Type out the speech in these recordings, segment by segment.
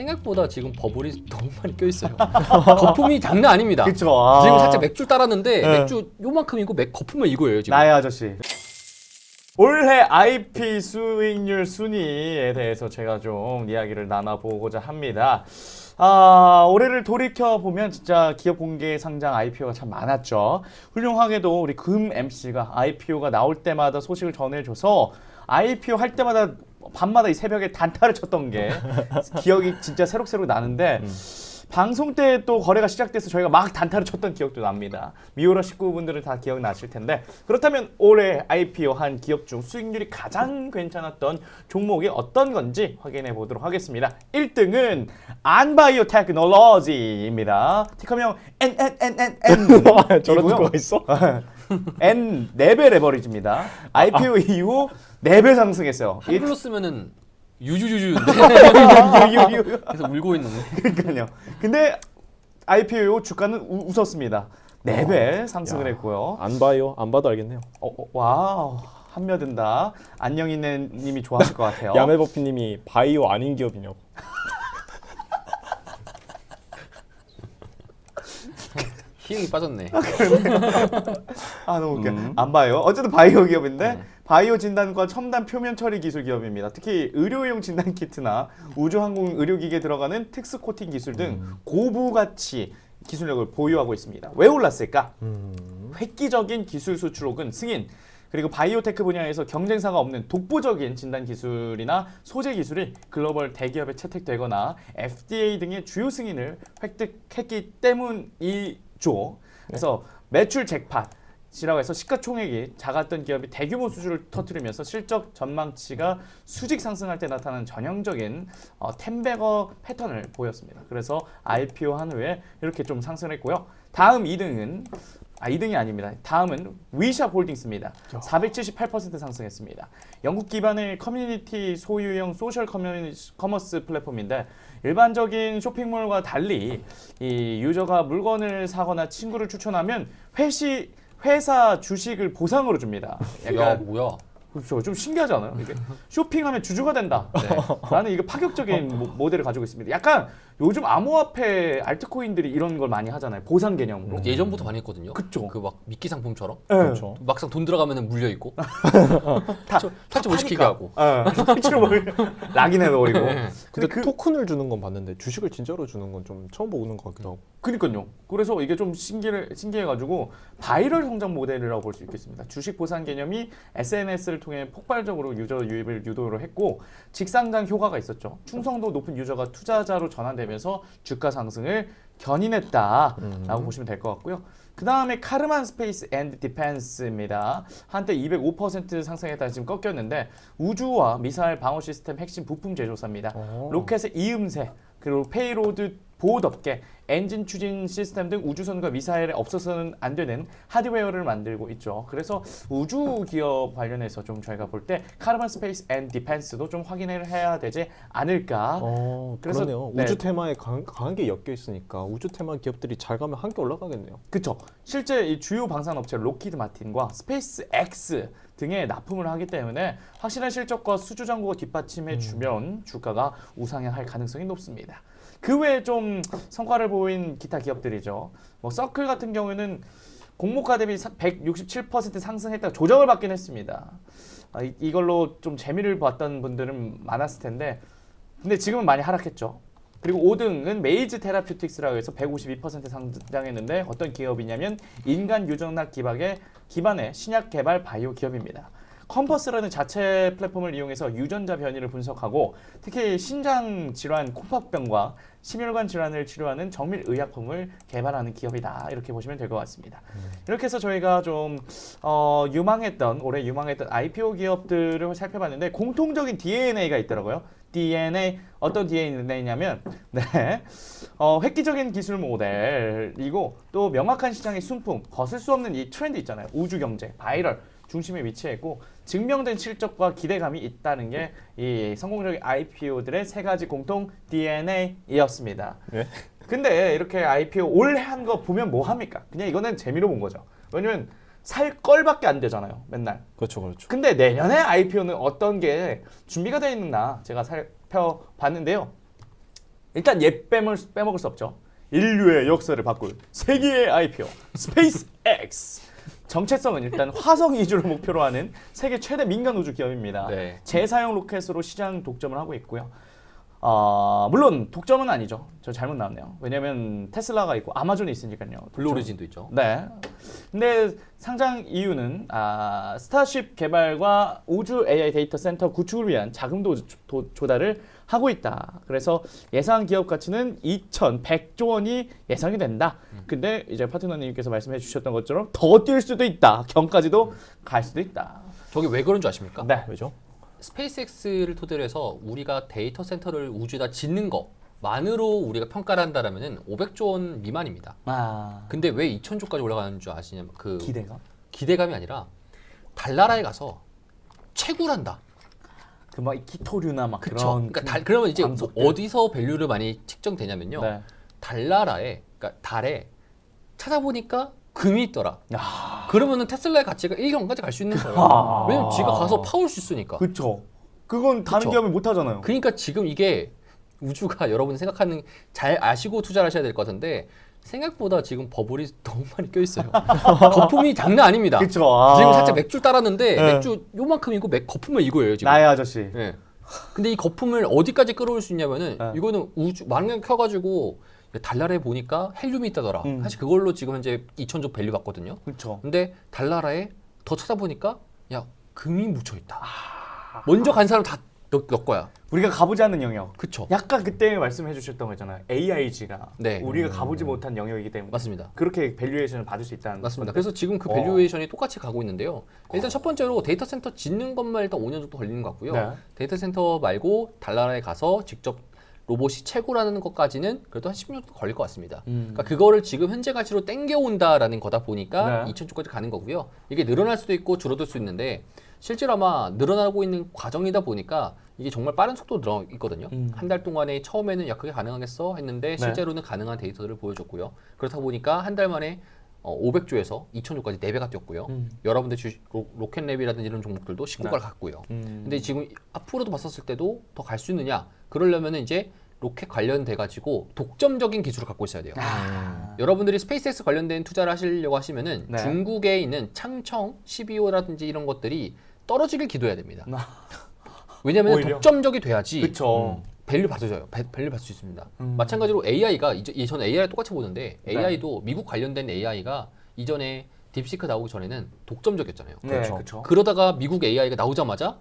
생각보다 지금 버블이 너무 많이 껴 있어요. 거품이 장난 아닙니다. 그쵸. 아. 지금 살짝 맥주 따랐는데 네. 맥주 요만큼이고 맥 거품은 이거예요 지금. 나의 아저씨. 올해 IP 수익률 순위에 대해서 제가 좀 이야기를 나눠보고자 합니다. 아, 올해를 돌이켜 보면 진짜 기업 공개 상장 IPO가 참 많았죠. 훌륭하게도 우리 금 MC가 IPO가 나올 때마다 소식을 전해줘서 IPO 할 때마다 밤마다 이 새벽에 단타를 쳤던 게 기억이 진짜 새록새록 나는데 방송 때 또 거래가 시작돼서 저희가 막 단타를 쳤던 기억도 납니다. 미오라 식구분들은 다 기억나실 텐데 그렇다면 올해 IPO 한 기업 중 수익률이 가장 괜찮았던 종목이 어떤 건지 확인해 보도록 하겠습니다. 1등은 안바이오 테크놀로지입니다. 티커명 NNNNN 저런 거가 있어? N 4배 레버리지입니다. IPO 이후 4배 상승했어요. 이 한글로 쓰면은 유주주주인데 유유유. 그래서 울고 있는. 그러니까요. 근데 IPO 주가는 우, 웃었습니다. 4배 상승을 야. 했고요. 안 봐요. 안 봐도 알겠네요. 어, 어, 와우. 한며든다. 안녕이네 님이 좋아하실 것 같아요. 야매버피님이 바이오 아닌 기업이냐고. 희응이 빠졌네. 아 너무 웃겨. 음. 안 봐요. 어쨌든 바이오 기업인데 네. 바이오 진단과 첨단 표면 처리 기술 기업입니다. 특히 의료용 진단 키트나 우주항공 의료기기에 들어가는 특수 코팅 기술 등 음. 고부 가치 기술력을 보유하고 있습니다. 왜 올랐을까? 음. 획기적인 기술 수출력은 승인 그리고 바이오테크 분야에서 경쟁사가 없는 독보적인 진단 기술이나 소재 기술이 글로벌 대기업에 채택되거나 FDA 등의 주요 승인을 획득했기 때문이죠. 그래서 매출 잭팟 이라고 해서 시가총액이 작았던 기업이 대규모 수주를 터뜨리면서 실적 전망치가 수직 상승할 때 나타나는 전형적인 어, 템베거 패턴을 보였습니다. 그래서 IPO 한 후에 이렇게 좀 상승했고요. 다음 2등은 아 2등이 아닙니다. 다음은 위샵 홀딩스입니다. 478% 상승했습니다. 영국 기반의 커뮤니티 소유형 소셜 커뮤니, 커머스 플랫폼인데 일반적인 쇼핑몰과 달리 이 유저가 물건을 사거나 친구를 추천하면 회시 회사 주식을 보상으로 줍니다. 야 약간 뭐야? 그렇죠. 좀 신기하지 않아요? 이게 쇼핑하면 주주가 된다. 네. 나는 이거 파격적인 모- 모델을 가지고 있습니다. 약간 요즘 암호화폐 알트코인들이 이런 걸 많이 하잖아요. 보상 개념으로. 예전부터 많이 했거든요. 그쵸. 그막 미끼 상품처럼 예. 그렇죠. 막상 돈 들어가면은 물려 있고 다, 탈출 못 시키게. 하고. 뭐 락인해 버리고. 네. 근데 그- 토큰을 주는 건 봤는데 주식을 진짜로 주는 건 좀 처음 보는 것 같기도 하고. 그니까요. 그래서 이게 좀 신기해, 신기해가지고 바이럴 성장 모델이라고 볼 수 있겠습니다. 주식 보상 개념이 SNS를 통해 폭발적으로 유저 유입을 유도를 했고 직상장 효과가 있었죠. 충성도 높은 유저가 투자자로 전환되면서 주가 상승을 견인했다라고 음. 보시면 될 것 같고요. 그 다음에 카르만 스페이스 앤드 디펜스입니다. 한때 205% 상승했다 지금 꺾였는데 우주와 미사일 방어 시스템 핵심 부품 제조사입니다. 어. 로켓의 이음새 그리고 페이로드 보호덮개, 엔진 추진 시스템 등 우주선과 미사일에 없어서는 안 되는 하드웨어를 만들고 있죠. 그래서 우주 기업 관련해서 좀 저희가 볼 때 카르반 스페이스 앤 디펜스도 좀 확인을 해야 되지 않을까. 어, 그래서- 그러네요. 네. 우주 테마에 강, 강하게 엮여 있으니까 우주 테마 기업들이 잘 가면 함께 올라가겠네요. 그쵸. 실제 이 주요 방산업체 로키드 마틴과 스페이스 X 등에 납품을 하기 때문에 확실한 실적과 수주 정보가 뒷받침해 주면 주가가 우상향할 가능성이 높습니다. 그 외에 좀 성과를 보인 기타 기업들이죠. 뭐 서클 같은 경우에는 공모가 대비 167% 상승했다가 조정을 받긴 했습니다. 아, 이- 이걸로 좀 재미를 봤던 분들은 많았을 텐데 근데 지금은 많이 하락했죠. 그리고 5등은 메이즈 테라퓨틱스라고 해서 152% 상장했는데 어떤 기업이냐면 인간 유전학 기반의 신약 개발 바이오 기업입니다. 컴퍼스라는 자체 플랫폼을 이용해서 유전자 변이를 분석하고 특히 신장 질환 콩팥병과 심혈관 질환을 치료하는 정밀 의약품을 개발하는 기업이다 이렇게 보시면 될 것 같습니다. 이렇게 해서 저희가 좀 어, 유망했던 올해 유망했던 IPO 기업들을 살펴봤는데 공통적인 DNA가 있더라고요. DNA 어떤 DNA냐면 네 어, 획기적인 기술 모델이고 또 명확한 시장의 순풍 거슬 수 없는 이 트렌드 있잖아요. 우주 경제 바이럴 중심에 위치했고 증명된 실적과 기대감이 있다는 게 이 성공적인 IPO들의 세 가지 공통 DNA이었습니다. 네. 근데 이렇게 IPO 올해 한 거 보면 뭐 합니까? 그냥 이거는 재미로 본 거죠. 왜냐면 살 걸밖에 안 되잖아요. 맨날. 그렇죠, 그렇죠. 근데 내년에 IPO는 어떤 게 준비가 되어 있나 제가 살펴봤는데요. 일단 얘 빼먹을, 수- 빼먹을 수 없죠. 인류의 역사를 바꿀 세계의 IPO 스페이스 X. 정체성은 일단 화성 이주를 목표로 하는 세계 최대 민간 우주 기업입니다. 네. 재사용 로켓으로 시장 독점을 하고 있고요. 어, 물론 독점은 아니죠. 저 잘못 나왔네요. 왜냐면 테슬라가 있고 아마존이 있으니까요. 블루 오리진도 있죠. 네. 근데 상장 이유는 아, 스타쉽 개발과 우주 AI 데이터 센터 구축을 위한 자금도 조- 도- 조달을 하고 있다. 그래서 예상 기업 가치는 2,100조 원이 예상이 된다. 근데 이제 파트너님께서 말씀해 주셨던 것처럼 더 뛸 수도 있다. 경까지도 갈 수도 있다. 저게 왜 그런 줄 아십니까? 네. 왜죠? 스페이스X를 토대로 해서 우리가 데이터 센터를 우주에다 짓는 것만으로 우리가 평가를 한다라면은 500조 원 미만입니다. 아. 근데 왜 2천조까지 올라가는 줄 아시냐면 그 기대가. 기대감이 아니라 달나라에 가서 채굴한다. 그 막 기토류나 막 그쵸. 그런 그러니까 달, 그러면 이제 뭐. 어디서 밸류를 많이 측정되냐면요. 네. 달나라에 그러니까 달에 찾아보니까 금이 있더라. 아. 그러면은 테슬라의 가치가 1경까지 갈 수 있는 거예요. 아. 왜냐면 지가 가서 파올 수 있으니까. 그쵸. 그건 다른 그쵸. 기업이 못 하잖아요. 그러니까 지금 이게 우주가 여러분이 생각하는 잘 아시고 투자를 하셔야 될 것 같은데 생각보다 지금 버블이 너무 많이 껴 있어요. 거품이 장난 아닙니다. 그쵸. 아. 지금 살짝 맥주 따랐는데 네. 맥주 요만큼이고 맥 거품은 이거예요 지금. 나의 아저씨. 예. 근데 이 거품을 어디까지 끌어올 수 있냐면은 네. 이거는 우주 망령 켜가지고 달나라에 보니까 헬륨이 있다더라. 음. 사실 그걸로 지금 현재 2천조 밸류 받거든요. 그쵸. 근데 달나라에 더 찾아보니까 야 금이 묻혀 있다. 아. 먼저 간 사람 다 넣, 넣 거야. 우리가 가보지 않는 영역. 그쵸? 약간 그때 말씀해 주셨던 거 있잖아요. AIG가 네. 우리가 가보지 못한 영역이기 때문에 맞습니다. 그렇게 밸류에이션을 받을 수 있다는 맞습니다. 건데. 그래서 지금 그 어. 밸류에이션이 똑같이 가고 있는데요. 일단 첫 번째로 데이터 센터 짓는 것만 일단 5년 정도 걸리는 것 같고요. 네. 데이터 센터 말고 달나라에 가서 직접 로봇이 채굴하는 것까지는 그래도 한 10년 정도 걸릴 것 같습니다. 음. 그러니까 그거를 지금 현재 가치로 땡겨온다라는 거다 보니까 네. 2,000조까지 가는 거고요. 이게 늘어날 수도 있고 줄어들 수 있는데 실제로 아마 늘어나고 있는 과정이다 보니까 이게 정말 빠른 속도로 늘어 있거든요. 음. 한달 동안에 처음에는 야 그게 가능하겠어 했는데 실제로는 가능한 데이터를 보여줬고요. 그렇다 보니까 한 달 만에 어, 500조에서 2,000조까지 4배가 뛰었고요. 음. 여러분들 주 로, 로켓랩이라든지 이런 종목들도 19가를 갔고요. 음. 근데 지금 앞으로도 봤었을 때도 더 갈 수 있느냐? 그러려면 이제 로켓 관련돼 가지고 독점적인 기술을 갖고 있어야 돼요. 아. 여러분들이 스페이스X 관련된 투자를 하시려고 하시면은 네. 중국에 있는 창청, 12호라든지 이런 것들이 떨어지길 기도해야 됩니다. 왜냐하면? 독점적이 돼야지 그쵸. 밸류 받아줘요. 배- 밸류 받을 수 있습니다. 음. 마찬가지로 AI가 이제 이- 저는 AI를 똑같이 보는데 네. AI도 미국 관련된 AI가 이전에 딥시크 나오기 전에는 독점적이었잖아요. 네, 그렇죠. 그쵸. 그러다가 미국 AI가 나오자마자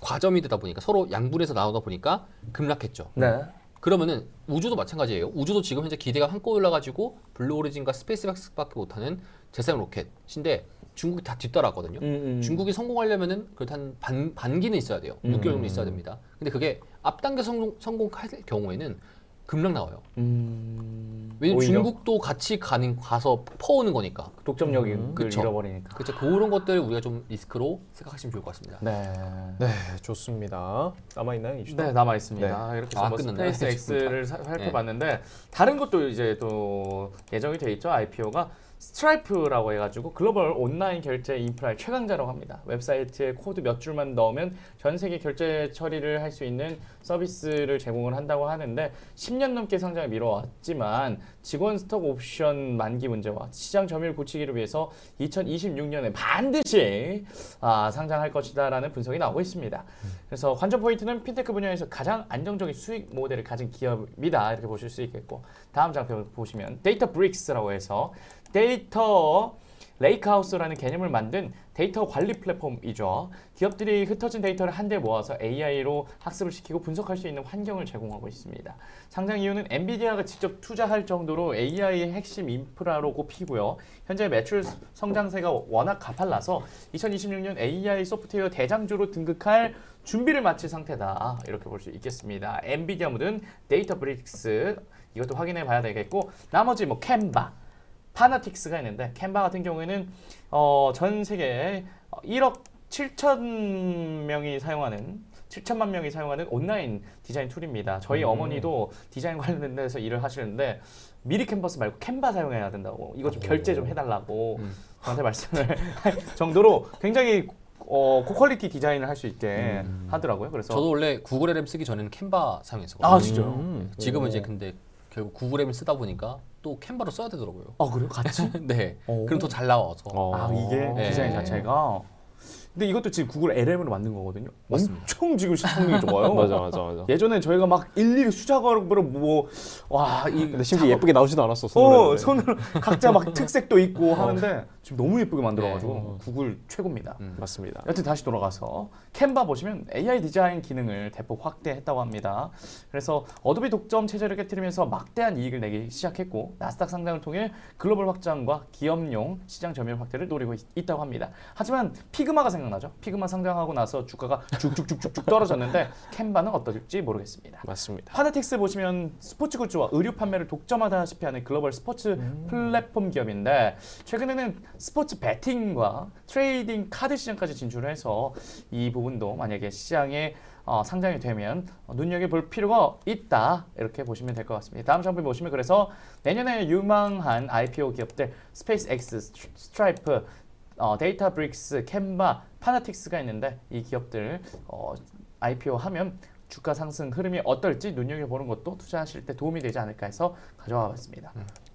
과점이 되다 보니까 서로 양분해서 나오다 보니까 급락했죠. 네. 그러면은 우주도 마찬가지예요. 우주도 지금 현재 기대가 한껏 올라가지고 블루 오리진과 스페이스박스밖에 못하는 재사용 로켓인데 중국이 다 뒤따라가거든요. 음, 음. 중국이 성공하려면은 그래도 한 반, 반기는 있어야 돼요. 음. 6개월 정도 있어야 됩니다. 근데 그게 앞당겨 성공, 성공 할 경우에는 급락 나와요. 음. 왜냐면 오히려 중국도 같이 가는 가서 퍼오는 거니까. 독점력을 음. 그쵸. 잃어버리니까. 그렇죠. 그런 것들 우리가 좀 리스크로 생각하시면 좋을 것 같습니다. 네. 네, 좋습니다. 남아 있나요, 이슈? 네 남아 있습니다. 이렇게 해서 아, 뭐 끝났나요? 스페이스 X를 사- 살펴봤는데 다른 것도 이제 또 예정이 돼 있죠. IPO가 스트라이프라고 해가지고 글로벌 온라인 결제 인프라의 최강자라고 합니다. 웹사이트에 코드 몇 줄만 넣으면 전 세계 결제 처리를 할 수 있는 서비스를 제공을 한다고 하는데 10년 넘게 상장을 미뤄왔지만 직원 스톡 옵션 만기 문제와 시장 점유율 고치기를 위해서 2026년에 반드시 아, 상장할 것이다라는 분석이 나오고 있습니다. 그래서 관전 포인트는 핀테크 분야에서 가장 안정적인 수익 모델을 가진 기업이다 이렇게 보실 수 있겠고 다음 장표 보시면 데이터 브릭스라고 해서 데이터 레이크하우스라는 개념을 만든 데이터 관리 플랫폼이죠. 기업들이 흩어진 데이터를 한데 모아서 AI로 학습을 시키고 분석할 수 있는 환경을 제공하고 있습니다. 상장 이유는 엔비디아가 직접 투자할 정도로 AI의 핵심 인프라로 꼽히고요. 현재 매출 성장세가 워낙 가팔라서 2026년 AI 소프트웨어 대장주로 등극할 준비를 마친 상태다. 이렇게 볼 수 있겠습니다. 엔비디아 묻은 데이터 브릭스 이것도 확인해 봐야 되겠고 나머지 뭐 캔바 파나틱스가 있는데 캔바 같은 경우에는 어, 전 세계에 1억 7천 명이 사용하는 7천만 명이 사용하는 온라인 디자인 툴입니다. 저희 음. 어머니도 디자인 관련된 데서 일을 하시는데 미리 캔버스 말고 캔바 사용해야 된다고 이거 좀 결제 좀 해달라고 음. 저한테 말씀을 할 정도로 굉장히 어, 고퀄리티 디자인을 할 수 있게 하더라고요. 그래서 저도 원래 구글 LM 쓰기 전에는 캔바 사용했었거든요. 아 진짜요? 음. 지금은 오. 이제 근데 결국 구글 LM 쓰다 보니까 또 캔바로 써야 되더라고요. 아 그래요? 같이? 네. 오. 그럼 더 잘 나와서. 어. 아 이게 네. 디자인 자체가. 근데 이것도 지금 구글 LM으로 만든 거거든요. 맞습니다. 엄청 지금 성능이 좋아요. 맞아 맞아 맞아. 예전에 저희가 막 일일이 수작업으로 뭐와이 근데 심지어 예쁘게 나오지도 않았어. 어 손으로 손으로 각자 막 특색도 있고 하는데 지금 너무 예쁘게 만들어가지고 네. 구글 최고입니다. 음. 맞습니다. 여튼 다시 돌아가서 캔바 보시면 AI 디자인 기능을 대폭 확대했다고 합니다. 그래서 어도비 독점 체제를 깨뜨리면서 막대한 이익을 내기 시작했고 나스닥 상장을 통해 글로벌 확장과 기업용 시장 점유율 확대를 노리고 있, 다고 합니다. 하지만 피그마가 생각나죠? 피그마 상장하고 나서 주가가 쭉쭉쭉쭉쭉 떨어졌는데 캔바는 어떨지 모르겠습니다. 맞습니다. 파나틱스 보시면 스포츠 굿즈와 의류 판매를 독점하다시피 하는 글로벌 스포츠 플랫폼 기업인데 최근에는 스포츠 베팅과 트레이딩 카드 시장까지 진출해서 이 부분도 만약에 시장에 어, 상장이 되면 어, 눈여겨볼 필요가 있다 이렇게 보시면 될 것 같습니다. 다음 장면 보시면 그래서 내년에 유망한 IPO 기업들 스페이스X, 스트- 스트라이프, 어, 데이터 브릭스, 캔바, 파나틱스가 있는데 이 기업들 어, IPO 하면 주가 상승 흐름이 어떨지 눈여겨보는 것도 투자하실 때 도움이 되지 않을까 해서 가져와 봤습니다.